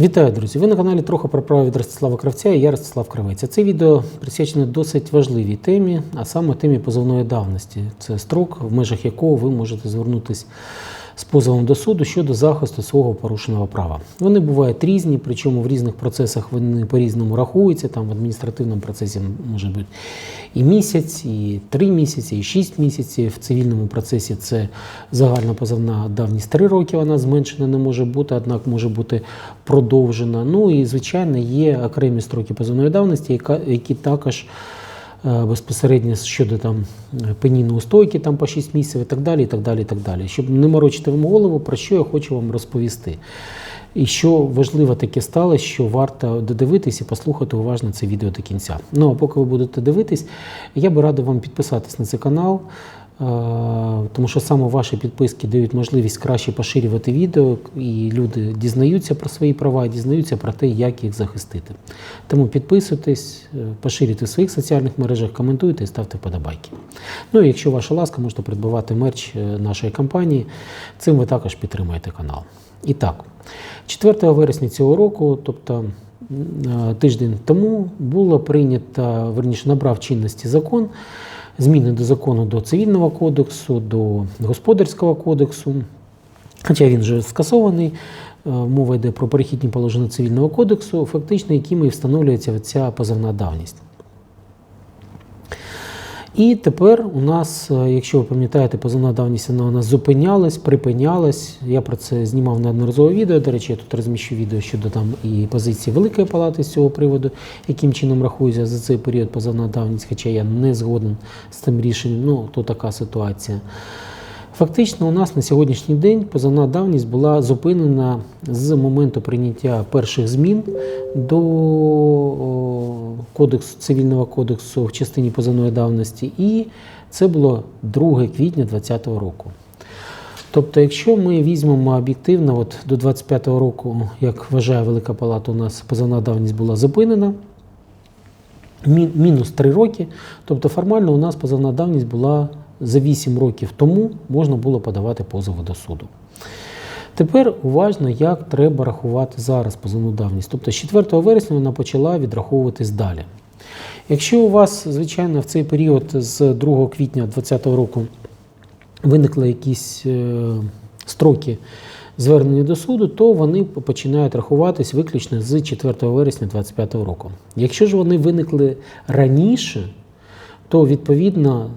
Вітаю, друзі! Ви на каналі трохи про право від Ростислава Кравця і я Ростислав Кравець. Це відео присвячено досить важливій темі, а саме темі позовної давності. Це строк, в межах якого ви можете звернутися з позовом до суду щодо захисту свого порушеного права. Вони бувають різні, причому в різних процесах вони по-різному рахуються. Там в адміністративному процесі може бути і місяць, і три місяці, і шість місяців. В цивільному процесі це загальна позовна давність три роки. Вона зменшена не може бути, однак може бути продовжена. Ну і звичайно є окремі строки позовної давності, які також. Е, Безпосередньо щодо там е, пенійної стойки там по 6 місяців і так далі, і так далі, і так далі. Щоб не морочити вам голову, про що я хочу вам розповісти. І що важливо таке сталося, що варто додивитись і послухати уважно це відео до кінця. Ну а поки ви будете дивитись, я би радив вам підписатись на цей канал, тому що саме ваші підписки дають можливість краще поширювати відео, і люди дізнаються про свої права, дізнаються про те, як їх захистити. Тому підписуйтесь, е, поширюйте в своїх соціальних мережах, коментуйте і ставте вподобайки. Ну і якщо ваша ласка, можете придбавати мерч е, нашої компанії. Цим ви також підтримуєте канал. І так, 4 вересня цього року, тобто е, тиждень тому, було прийнято, верніше набрав чинності закон, зміни до закону до цивільного кодексу, до господарського кодексу. Хоча він вже скасований, е, мова йде про перехідні положення цивільного кодексу, фактично якими і встановлюється ця позовна давність. І тепер у нас, е, якщо ви пам'ятаєте, позовна давність вона у нас зупинялась, припинялась. Я про це знімав неодноразово відео. До речі, я тут розміщу відео щодо там і позиції Великої Палати з цього приводу, яким чином рахується за цей період позовна давність, хоча я не згоден з цим рішенням. Ну, то така ситуація. Фактично, у нас на сьогоднішній день позовна давність була зупинена з моменту прийняття перших змін до кодексу цивільного кодексу в частині позовної давності, і це було 2 квітня 2020 року. Тобто, якщо ми візьмемо об'єктивно, от до 25-го року, як вважає Велика Палата, у нас позовна давність була зупинена. Мі- мінус 3 роки. Тобто формально у нас позовна давність була за 8 років тому можна було подавати позови до суду. Тепер уважно, як треба рахувати зараз позовну давність. Тобто з 4 вересня вона почала відраховуватись далі. Якщо у вас, звичайно, в цей період з 2 квітня 2020 року виникли якісь е, строки звернення до суду, то вони починають рахуватись виключно з 4 вересня 2025 року. Якщо ж вони виникли раніше, то відповідно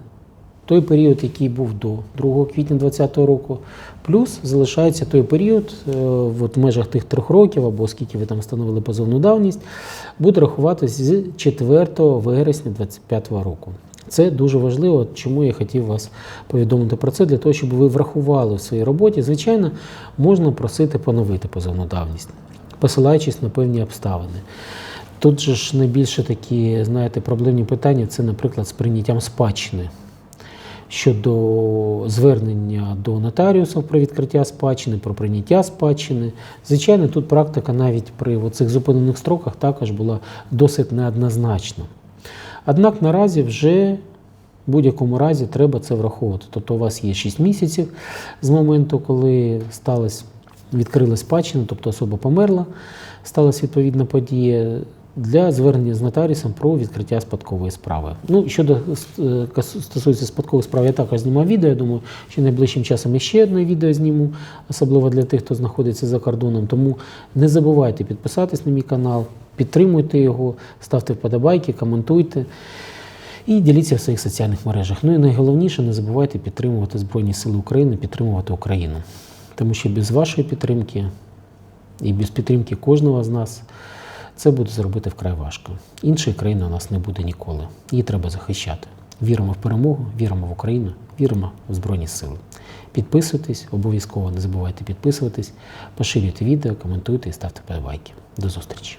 той період, який був до 2 квітня 2020 року, плюс залишається той період е, от в межах тих трьох років, або скільки ви там встановили позовну давність, буде рахуватись з 4 вересня 2025 року. Це дуже важливо, чому я хотів вас повідомити про це, для того, щоб ви врахували в своїй роботі. Звичайно, можна просити поновити позовну давність, посилаючись на певні обставини. Тут же ж найбільше такі, знаєте, проблемні питання це, наприклад, з прийняттям спадщини щодо звернення до нотаріусів про відкриття спадщини, про прийняття спадщини. Звичайно, тут практика навіть при цих зупинених строках також була досить неоднозначна. Однак наразі вже в будь-якому разі треба це враховувати. Тобто у вас є 6 місяців з моменту, коли сталося, відкрилась спадщина, тобто особа померла, сталася відповідна подія для звернення з нотаріусом про відкриття спадкової справи. Ну, щодо е, стосується спадкових справ, я також знімав відео. Я думаю, що найближчим часом я ще одне відео зніму, особливо для тих, хто знаходиться за кордоном. Тому не забувайте підписатись на мій канал, підтримуйте його, ставте вподобайки, коментуйте. І діліться в своїх соціальних мережах. Ну і найголовніше, не забувайте підтримувати Збройні Сили України, підтримувати Україну. Тому що без вашої підтримки і без підтримки кожного з нас це буде зробити вкрай важко. Іншої країни у нас не буде ніколи. Її треба захищати. Віримо в перемогу, віримо в Україну, віримо в Збройні Сили. Підписуйтесь, обов'язково не забувайте підписуватись, поширюйте відео, коментуйте і ставте подобайки. До зустрічі!